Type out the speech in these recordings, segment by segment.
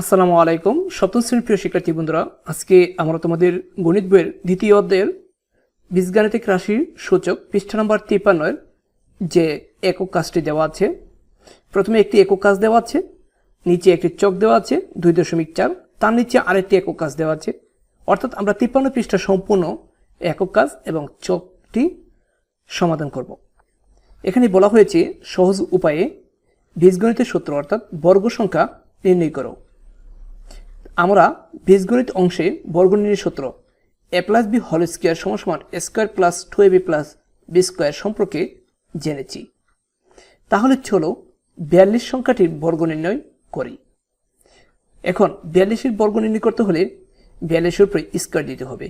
আসসালামু আলাইকুম। সপ্তম শ্রেণির প্রিয় শিক্ষার্থী বন্ধুরা, আজকে আমরা তোমাদের গণিত বইয়ের দ্বিতীয় অধ্যায়ের বীজগাণিতিক রাশির সূচক পৃষ্ঠা নম্বর তিপ্পান্নয়ের যে একক কাজটি দেওয়া আছে, প্রথমে একটি একক কাজ দেওয়া আছে, নিচে একটি চক দেওয়া আছে, দুই দশমিক চার, তার নিচে আরেকটি একক কাজ দেওয়া আছে। অর্থাৎ আমরা তিপ্পান্ন পৃষ্ঠা সম্পূর্ণ একক কাজ এবং চকটি সমাধান করব। এখানে বলা হয়েছে, সহজ উপায়ে বীজগণিতের সূত্র অর্থাৎ বর্গ সংখ্যা নির্ণয় করো। আমরা বীজগণিত অংশে বর্গনির্ণয় সূত্র এ প্লাস বি হল স্কোয়ার সমান square plus two A B plus B square সম্পর্কে জেনেছি। তাহলে চলো বিয়াল্লিশ সংখ্যাটির বর্গ নির্ণয় করি। এখন বিয়াল্লিশের বর্গ নির্ণয় করতে হলে বিয়াল্লিশের উপরে স্কোয়ার দিতে হবে।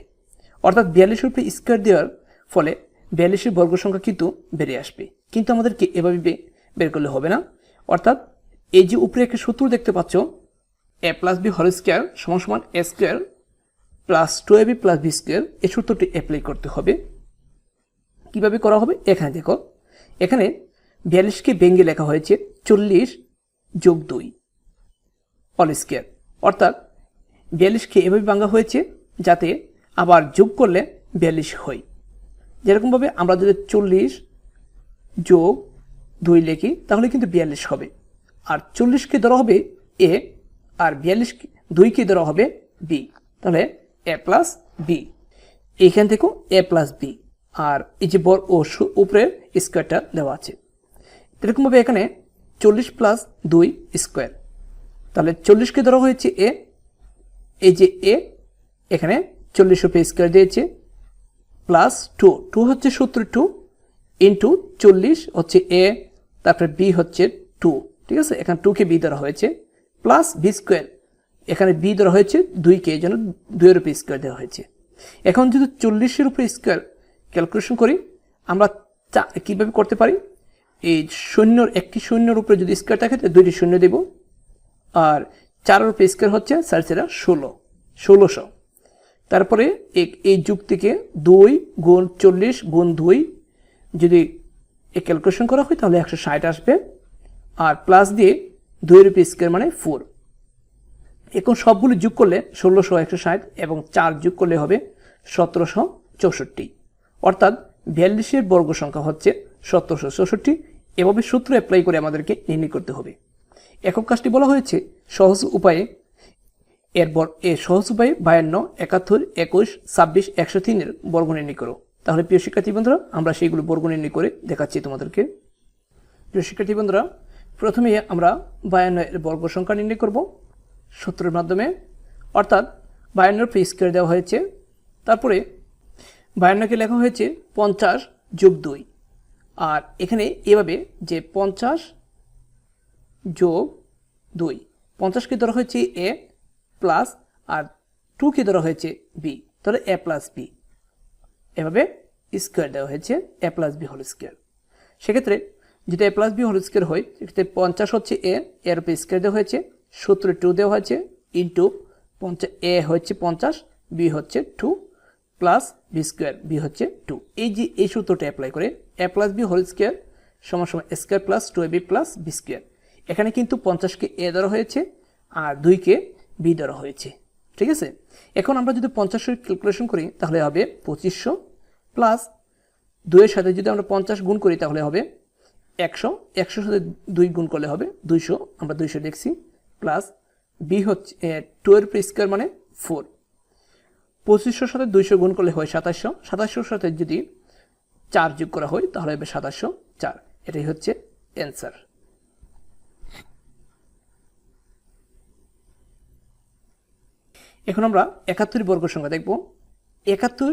অর্থাৎ বিয়াল্লিশের উপরে স্কোয়ার দেওয়ার ফলে বিয়াল্লিশের বর্গ সংখ্যা কিন্তু বেড়ে আসবে। কিন্তু আমাদেরকে এভাবে বের করলে হবে না। অর্থাৎ এই যে উপরে একটা সূত্র দেখতে পাচ্ছ এ প্লাস বি হল স্কোয়ার সমান সমান A square plus two A B plus B square এই সূত্রটি অ্যাপ্লাই করতে হবে। কীভাবে করা হবে? এখানে দেখো। এখানে বিয়াল্লিশকে ভেঙ্গে লেখা হয়েছে চল্লিশ যোগ দুই অল স্কোয়ার। অর্থাৎ বিয়াল্লিশকে এভাবে ভাঙা হয়েছে যাতে আবার যোগ করলে বিয়াল্লিশ হয়। যেরকমভাবে আমরা যদি চল্লিশ যোগ দুই লিখি, তাহলে কিন্তু বিয়াল্লিশ হবে। আর চল্লিশকে ধরা হবে এ আর বিয়াল্লিশ দুই দুইকে ধরা হবে? বি। তাহলে এ প্লাস বি। এইখান থেকেও এ প্লাস বি। আর এই যে বর ও উপরের স্কোয়ারটা দেওয়া আছে। এরকমভাবে এখানে চল্লিশ প্লাস দুই স্কোয়ার। তাহলে চল্লিশকে ধরা হয়েছে এ। এই যে এ, এখানে চল্লিশ রুপে স্কোয়ার দিয়েছে। Plus two. টু হচ্ছে সত্তর, টু ইন্টু চল্লিশ হচ্ছে এ, তারপরে বি হচ্ছে টু। ঠিক আছে? এখানে টুকে বি ধরা হয়েছে। Plus B square. এখানে বি ধরা হয়েছে দুইকে এই জন্য দুইয়ের উপরে স্কোয়ার দেওয়া হয়েছে। এখন যদি চল্লিশের উপরে স্কোয়ার ক্যালকুলেশন করি, আমরা চা- কীভাবে করতে পারি? এই শূন্যর, একটি শূন্যর উপরে যদি স্কোয়ার থাকে, তাহলে দুইটি শূন্য দেব। আর চারের উপরে স্কোয়ার হচ্ছে সাড়ে চারা, ষোলো। ষোলোশো। তারপরে এই যুগ থেকে দুই গুণ চল্লিশ গুণ দুই যদি এই ক্যালকুলেশন করা হয়, তাহলে একশো ষাট আসবে। আর প্লাস দিয়ে দুই রুপি স্কোয়ার মানে ফোর এখন সবগুলো যোগ করলে ষোলোশো একশো ষাট এবং চার যোগ করলে হবে সতেরোশো চৌষট্টি। অর্থাৎ বিয়াল্লিশের বর্গ সংখ্যা হচ্ছে সতেরোশো চৌষট্টি। এভাবে সূত্র অ্যাপ্লাই করে আমাদেরকে নির্ণয় করতে হবে। একক কাজটি বলা হয়েছে, সহজ উপায়ে। এরপর এ সহজ উপায়ে বায়ান্ন, একাত্তর, একুশ, ছাব্বিশ, একশো তিনের বর্গ নির্ণয় করো। তাহলে প্রিয় শিক্ষার্থী বন্ধুরা, আমরা সেইগুলো বর্গ নির্ণয় করে দেখাচ্ছি তোমাদেরকে। প্রিয় শিক্ষার্থী বন্ধুরা প্রথমে আমরা বায়ান্ন এর বর্গ সংখ্যা নির্ণয় করব সূত্রের মাধ্যমে। অর্থাৎ বায়ান্নর পে স্কোয়ার দেওয়া হয়েছে। তারপরে বায়ান্নকে লেখা হয়েছে পঞ্চাশ যোগ দুই। আর এখানে এভাবে যে পঞ্চাশ যোগ দুই, পঞ্চাশকে ধরা হয়েছে এ প্লাস আর টুকে ধরা হয়েছে বি, তাহলে এ প্লাস বি। এভাবে স্কোয়ার দেওয়া হয়েছে, A plus B whole square. সেক্ষেত্রে যদি A plus B whole square হয়, সেক্ষেত্রে পঞ্চাশ হচ্ছে এ এর উপরে স্কোয়ার দেওয়া হয়েছে সূত্রে টু দেওয়া হয়েছে ইন্টু পঞ্চাশ এ হচ্ছে পঞ্চাশ বি হচ্ছে two plus B square B হচ্ছে টু এই যে, এই সূত্রটা অ্যাপ্লাই করে A plus B whole square সমান সমান square plus two A B plus B square এখানে কিন্তু পঞ্চাশকে এ ধরা হয়েছে, আর দুইকে বি ধরা হয়েছে। ঠিক আছে? এখন আমরা যদি পঞ্চাশের ক্যালকুলেশন করি, তাহলে হবে পঁচিশশো প্লাস দুইয়ের সাথে যদি আমরা পঞ্চাশ গুণ করি, তাহলে হবে একশো, একশোর সাথে দুই গুণ করলে হবে দুইশো, আমরা দুইশো দেখছি প্লাস বি হচ্ছে টু এর স্কোয়ার মানে ফোর পঁচিশশোর সাথে দুইশো গুণ করলে হয় সাতাশশো, সাতাশশোর সাথে যদি চার যোগ করা হয়, তাহলে হবে সাতাশশো চার। এটাই হচ্ছে অ্যান্সার এখন আমরা একাত্তর বর্গ সংখ্যা দেখব। একাত্তর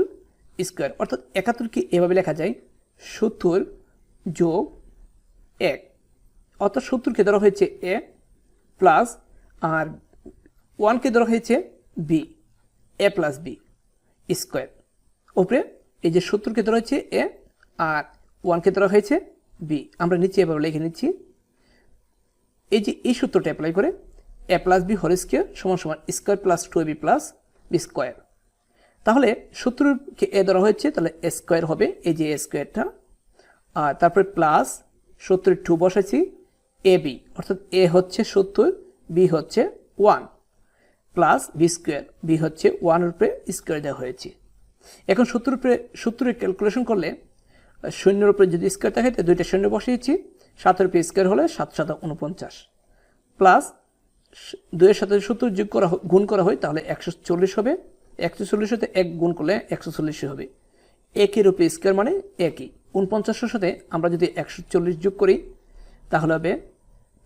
স্কোয়ার অর্থাৎ একাত্তরকে এভাবে লেখা যায়, সত্তর যোগ এক অর্থাৎ সত্তরকে ধরা হয়েছে এ প্লাস আর ওয়ানকে ধরা হয়েছে B, A plus B square. ওপরে এই যে সত্তরকে ধরা হয়েছে এ আর ওয়ানকে ধরা হয়েছে বি। আমরা নিচে এভাবে লিখে নিচ্ছি। এই যে এই সূত্রটা অ্যাপ্লাই করে A plus B whole square সমান সমান square plus two B plus B square তাহলে সত্তরকে এ ধরা হয়েছে, তাহলে এ স্কোয়ার হবে, এই যে এ স্কোয়ারটা আর তারপরে প্লাস সত্তরের টু বসাইছি এ বি, অর্থাৎ এ হচ্ছে সত্তর, বি হচ্ছে one, plus B square, B হচ্ছে ওয়ান রূপে স্কোয়ার দেওয়া হয়েছে। এখন সত্তর উপরে সত্তরের ক্যালকুলেশন করলে শূন্যের উপরে যদি স্কোয়ার থাকে তো দুইটা শূন্য বসিয়েছি, সাতের উপরে স্কোয়ার হলে সাত সাত উনপঞ্চাশ, প্লাস দুইয়ের সাথে সত্তর যোগ করা গুণ করা হয়, তাহলে একশো চল্লিশ হবে, একশো চল্লিশ সাথে এক গুণ করলে একশো চল্লিশ হবে। একই রূপে স্কোয়ার মানে একই। উনপঞ্চাশের সাথে আমরা যদি একশো চল্লিশ যোগ করি, তাহলে হবে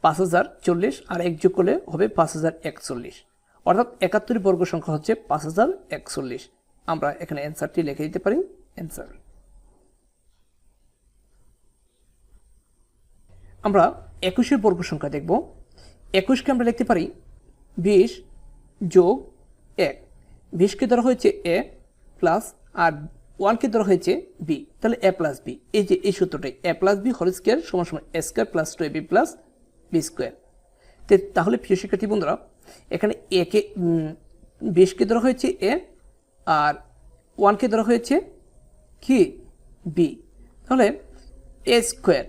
পাঁচ হাজার চল্লিশ আর এক যোগ করলে হবে পাঁচ হাজার একচল্লিশ। অর্থাৎ একাত্তর বর্গ সংখ্যা হচ্ছে পাঁচ হাজার একচল্লিশ। আমরা এখানে অ্যান্সারটি লিখে দিতে পারি। অ্যান্সার আমরা একুশের বর্গ সংখ্যা দেখব। একুশকে আমরা লিখতে পারি বিশ যোগ এক। বিশকে ধরা হয়েছে এ প্লাস আর ওয়ানকে ধরা হয়েছে বি তাহলে এ প্লাস বি এই যে, এই সূত্রটাই A plus B whole square সমান সমান A square plus two A B plus B square তাহলে প্রিয় শিক্ষার্থী বন্ধুরা, এখানে একে বিশকে ধরা হয়েছে এ আর ওয়ানকে ধরা হয়েছে কি? বি তাহলে এ স্কোয়ার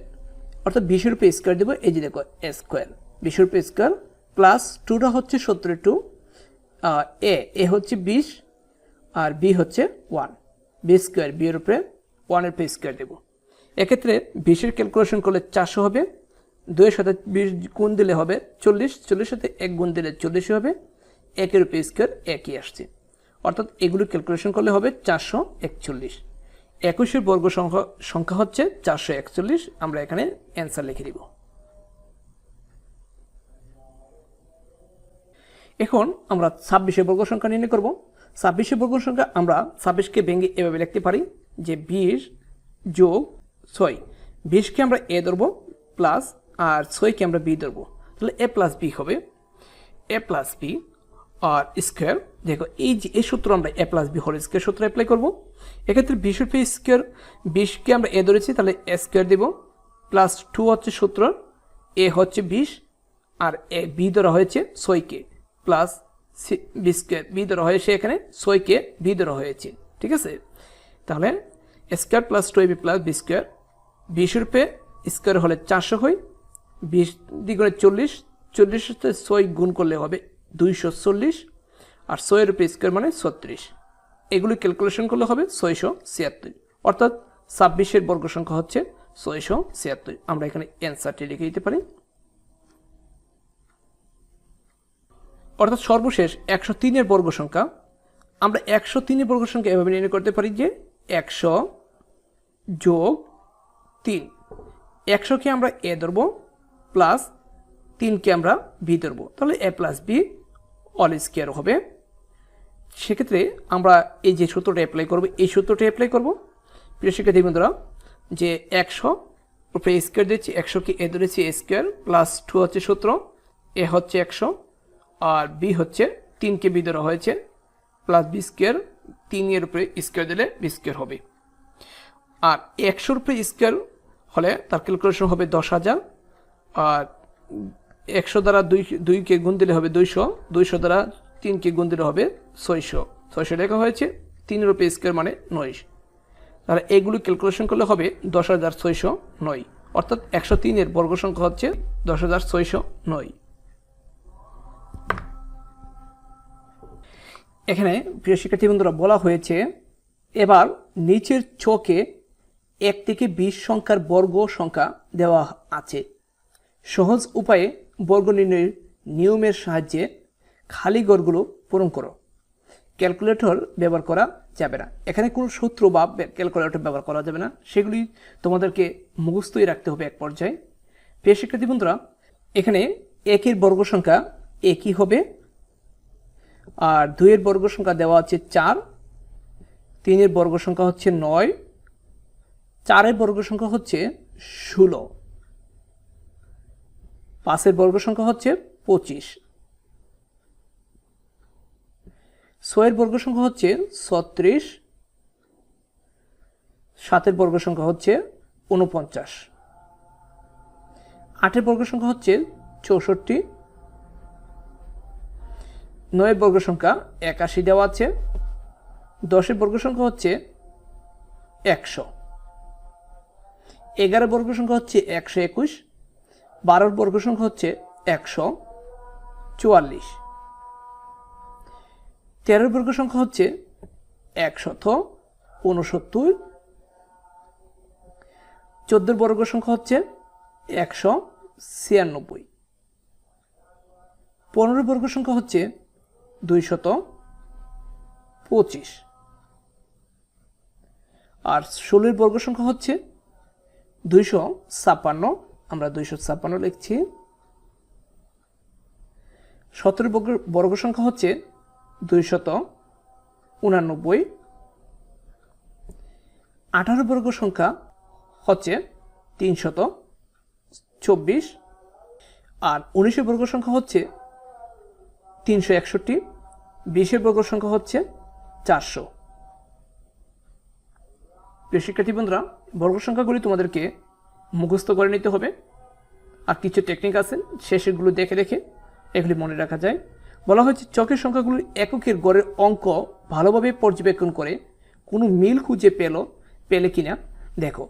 অর্থাৎ বিশের উপরে স্কোয়ার দেবো, এই যে দেখো এ স্কোয়ার বিশের উপরে স্কোয়ার প্লাস টুটা হচ্ছে সত্তর টু এ এ হচ্ছে বিশ আর বি হচ্ছে ওয়ান বি স্কোয়ার বি এর উপরে ওয়ানের উপরে স্কোয়ার দেবো। এক্ষেত্রে বিশের ক্যালকুলেশন করলে চারশো হবে, দুইয়ের সাথে বিশ গুণ দিলে হবে চল্লিশ চল্লিশ সাথে এক গুণ দিলে চল্লিশ হবে, একের উপরে স্কোয়ার একই আসছে। অর্থাৎ এগুলো ক্যালকুলেশন করলে হবে চারশো একচল্লিশ। একুশের বর্গ সংখ্যা সংখ্যা হচ্ছে চারশো একচল্লিশ, আমরা এখানে অ্যান্সার লিখে দিব। এখন আমরা ছাব্বিশের বর্গ সংখ্যা নির্ণয় করব। ছাব্বিশের বর্গ সংখ্যা আমরা ছাব্বিশকে ভেঙে এভাবে লিখতে পারি যে বিশ যোগ ছয়। বিশকে আমরা এ ধরবো প্লাস আর ছয়কে আমরা বি ধরবো। তাহলে এ প্লাস বি হবে। এ প্লাস বি আর স্কোয়ার, দেখো এই যে, এই সূত্র আমরা A plus B whole square সূত্র অ্যাপ্লাই করব। এক্ষেত্রে বিশ রুপি স্কোয়ার। বিশকে আমরা এ ধরেছি, তাহলে এ স্কোয়ার দেবো। প্লাস টু হচ্ছে সূত্র, এ হচ্ছে বিশ, আর এ বি ধরা হয়েছে ছয়কে। প্লাস বি স্কোয়ার বি ধরা হয়েছে এখানে ছয়কে বি ধরা হয়েছে, ঠিক আছে? তাহলে square plus two B plus B square বিশ রুপে স্কোয়ার হলে চারশো হয় বিশ দ্বিগুণে চল্লিশ চল্লিশ সাথে ছয় গুণ করলে হবে দুইশো চল্লিশ, আর ছয়ের রুপে স্কোয়ার মানে ছত্রিশ। এগুলি ক্যালকুলেশন করলে হবে ছয়শো ছিয়াত্তর। অর্থাৎ ছাব্বিশের বর্গ সংখ্যা হচ্ছে ছয়শো ছিয়াত্তর। আমরা এখানে অ্যান্সারটি লিখে দিতে পারি। অর্থাৎ সর্বশেষ একশো তিনের বর্গ সংখ্যা আমরা একশো তিনের বর্গ সংখ্যা এভাবে নির্ণয় করতে পারি যে একশো যোগ তিন। একশোকে আমরা এ ধরবো, প্লাস তিনকে আমরা বি ধরবো। তাহলে A plus B all square হবে। সেক্ষেত্রে আমরা এই যে সূত্রটা অ্যাপ্লাই করব, এই সূত্রটা অ্যাপ্লাই করব। প্রিয় শিক্ষার্থী বন্ধুরা, যে একশো, উপরে স্কোয়ার দিচ্ছি, একশোকে এ ধরেছি স্কোয়ার, প্লাস টু হচ্ছে সূত্র, এ হচ্ছে একশো। আর বি হচ্ছে তিনকে বি ধরা হয়েছে প্লাস বি স্কোয়ার তিনের উপরে স্কোয়ার দিলে বি স্কোয়ার হবে। আর একশোর উপরে স্কোয়ার হলে তার ক্যালকুলেশন হবে দশ হাজার, আর একশো দ্বারা দুই দুইকে গুণ দিলে হবে দুইশো দুইশো দ্বারা তিনকে গুণ দিলে হবে ছয়শো। ছয়শো লেখা হয়েছে, তিনের উপরে স্কোয়ার মানে নয়। তাহলে এগুলো ক্যালকুলেশন করলে হবে দশ হাজার ছয়শো নয়। অর্থাৎ একশো তিনের বর্গ সংখ্যা হচ্ছে দশ হাজার ছয়শো নয়। এখানে প্রিয় শিক্ষার্থী বন্ধুরা, বলা হয়েছে, এবার নিচের চোখে এক থেকে বিশ সংখ্যার বর্গ সংখ্যা দেওয়া আছে। সহজ উপায়ে বর্গ নির্ণয়ের নিয়মের সাহায্যে খালি গড়গুলো পূরণ করো। ক্যালকুলেটর ব্যবহার করা যাবে না। এখানে কোনো সূত্র বা ক্যালকুলেটর ব্যবহার করা যাবে না। সেগুলি তোমাদেরকে মুখস্থই রাখতে হবে এক পর্যায়ে। প্রিয় শিক্ষার্থী বন্ধুরা, এখানে একের বর্গ সংখ্যা একই হবে। আর দুইয়ের বর্গ সংখ্যা দেওয়া আছে চার, তিনের বর্গ সংখ্যা হচ্ছে নয়, চারের বর্গ সংখ্যা হচ্ছে ষোলো, পাঁচের বর্গ সংখ্যা হচ্ছে পঁচিশ। ছয়ের বর্গ সংখ্যা হচ্ছে ছত্রিশ, সাতের বর্গ সংখ্যা হচ্ছে উনপঞ্চাশ আটের বর্গ সংখ্যা হচ্ছে চৌষট্টি নয়ের বর্গ সংখ্যা একাশি দেওয়া আছে। দশের বর্গ সংখ্যা হচ্ছে একশো। এগারো বর্গ সংখ্যা হচ্ছে একশো একুশ। বারোর বর্গ সংখ্যা হচ্ছে একশো চুয়াল্লিশ। তেরোর বর্গ সংখ্যা হচ্ছে একশত ঊনসত্তর চোদ্দোর বর্গ সংখ্যা হচ্ছে একশো ছিয়ানব্বই। পনেরো বর্গ সংখ্যা হচ্ছে দুইশত পঁচিশ। আর ষোলোর বর্গ সংখ্যা হচ্ছে দুইশো ছাপ্পান্ন। আমরা দুইশো ছাপ্পান্ন লিখছি। সতেরো বর্গ বর্গ সংখ্যা হচ্ছে দুইশত উনানব্বই। আঠারো বর্গ সংখ্যা হচ্ছে তিনশত চব্বিশ। আর উনিশের বর্গ সংখ্যা হচ্ছে তিনশো একষট্টি। বিশের বর্গ সংখ্যা হচ্ছে চারশো। প্রিয় শিক্ষার্থী বন্ধুরা বর্গ সংখ্যাগুলি তোমাদেরকে মুখস্থ করে নিতে হবে। আর কিছু টেকনিক আছে সেগুলো দেখে দেখে এগুলি মনে রাখা যায়। বলা হয়েছে, চকের সংখ্যাগুলির এককের গড়ের অঙ্ক ভালোভাবে পর্যবেক্ষণ করে কোনো মিল খুঁজে পেল, পেলে কিনা দেখো।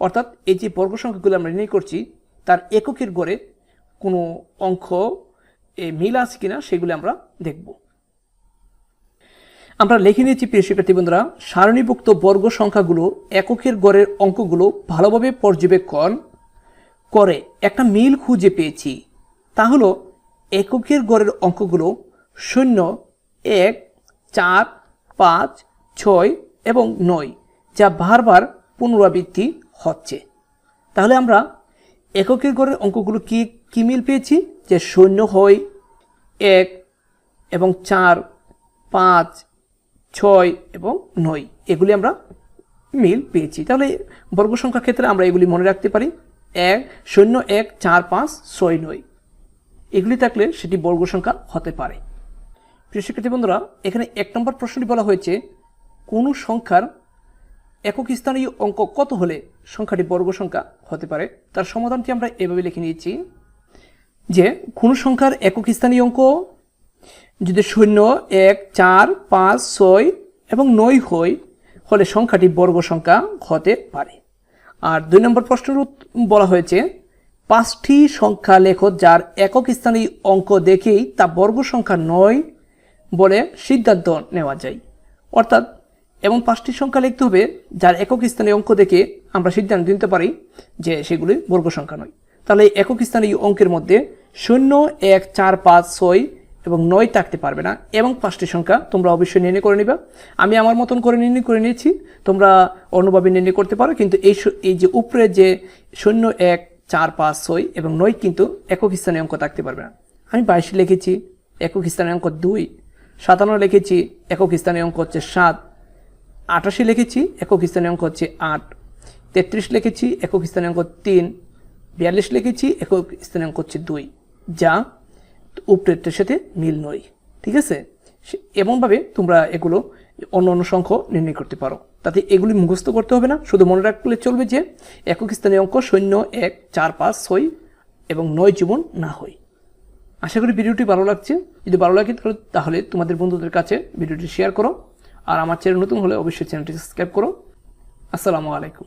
অর্থাৎ এই যে বর্গ সংখ্যাগুলো আমরা নির্ণয় করছি, তার এককের গড়ে কোনো অঙ্ক, এ মিল আছে কিনা সেগুলি আমরা দেখব। আমরা লিখে নিয়েছি, প্রিয় শিক্ষার্থী বন্ধুরা, সারণীভুক্ত বর্গ সংখ্যাগুলো, এককের গড়ের অঙ্কগুলো ভালোভাবে পর্যবেক্ষণ করে একটা মিল খুঁজে পেয়েছি। তা হলো, এককের গড়ের অঙ্কগুলো শূন্য, এক, চার, পাঁচ, ছয় এবং নয়, যা বারবার পুনরাবৃত্তি হচ্ছে। তাহলে আমরা এককের গড়ের অঙ্কগুলো কি কি মিল পেয়েছি? যে শূন্য হয় এক এবং চার, পাঁচ ছয় এবং নয়। এগুলি আমরা মিল পেয়েছি। তাহলে বর্গ সংখ্যার ক্ষেত্রে আমরা এগুলি মনে রাখতে পারি। এক, শূন্য এক, চার, পাঁচ, ছয়, নয়। এগুলি থাকলে সেটি বর্গ সংখ্যা হতে পারে। প্রিয় শিক্ষার্থী বন্ধুরা, এখানে এক নম্বর প্রশ্নটি বলা হয়েছে, কোনো সংখ্যার একক স্থানীয় অঙ্ক কত হলে সংখ্যাটি বর্গ সংখ্যা হতে পারে? তার সমাধানটি আমরা এভাবে লিখে নিয়েছি যে, কোনো সংখ্যার একক স্থানীয় অঙ্ক যদি শূন্য, এক, চার, পাঁচ, ছয় এবং নয় হয় হলে সংখ্যাটি বর্গ সংখ্যা হতে পারে। আর দুই নম্বর প্রশ্নের বলা হয়েছে, পাঁচটি সংখ্যা লেখো যার একক স্থানীয় অঙ্ক দেখেই তা বর্গ সংখ্যা নয় বলে সিদ্ধান্ত নেওয়া যায়। অর্থাৎ, এমন পাঁচটি সংখ্যা লিখতে হবে যার একক স্থানীয় অঙ্ক দেখে আমরা সিদ্ধান্ত নিতে পারি যে সেগুলি বর্গ সংখ্যা নয়। তাহলে একক স্থানীয় অঙ্কের মধ্যে শূন্য, এক, চার, পাঁচ, ছয় এবং নয় থাকতে পারবে না, এবং পাঁচটি সংখ্যা তোমরা অবশ্যই নির্ণয় করে নিবা। আমি আমার মতন করে নির্ণয় করে নিয়েছি, তোমরা অন্যভাবে নির্ণয় করতে পারো, কিন্তু এই এই যে উপরে যে শূন্য, এক, চার, পাঁচ, ছয় এবং নয় কিন্তু একক স্থানীয় অঙ্ক থাকতে পারবে না। আমি বাইশে লিখেছি, একক স্থানীয় অঙ্ক দুই, সাতান্ন লিখেছি, একক স্থানীয় অঙ্ক হচ্ছে সাত, আটাশি লিখেছি, একক স্থানীয় অঙ্ক হচ্ছে আট, তেত্রিশ লিখেছি, একক স্থানীয় অঙ্ক তিন, বিয়াল্লিশ লিখেছি, একক স্থানীয় অঙ্ক হচ্ছে দুই, যা উপরেরটার সাথে মিল নয়, ঠিক আছে? এমনভাবে তোমরা এগুলো অন্য অন্য সংখ্য নির্ণয় করতে পারো। তাতে এগুলি মুখস্থ করতে হবে না, শুধু মনে রাখলে চলবে যে একক স্থানীয় অঙ্ক শূন্য এক, চার, পাঁচ, ছয় এবং নয় জীবন না হয়। আশা করি ভিডিওটি ভালো লাগছে। যদি ভালো লাগে তাহলে তোমাদের বন্ধুদের কাছে ভিডিওটি শেয়ার করো। আর আমার চ্যানেল নতুন হলে অবশ্যই চ্যানেলটি সাবস্ক্রাইব করো। আসসালামু আলাইকুম।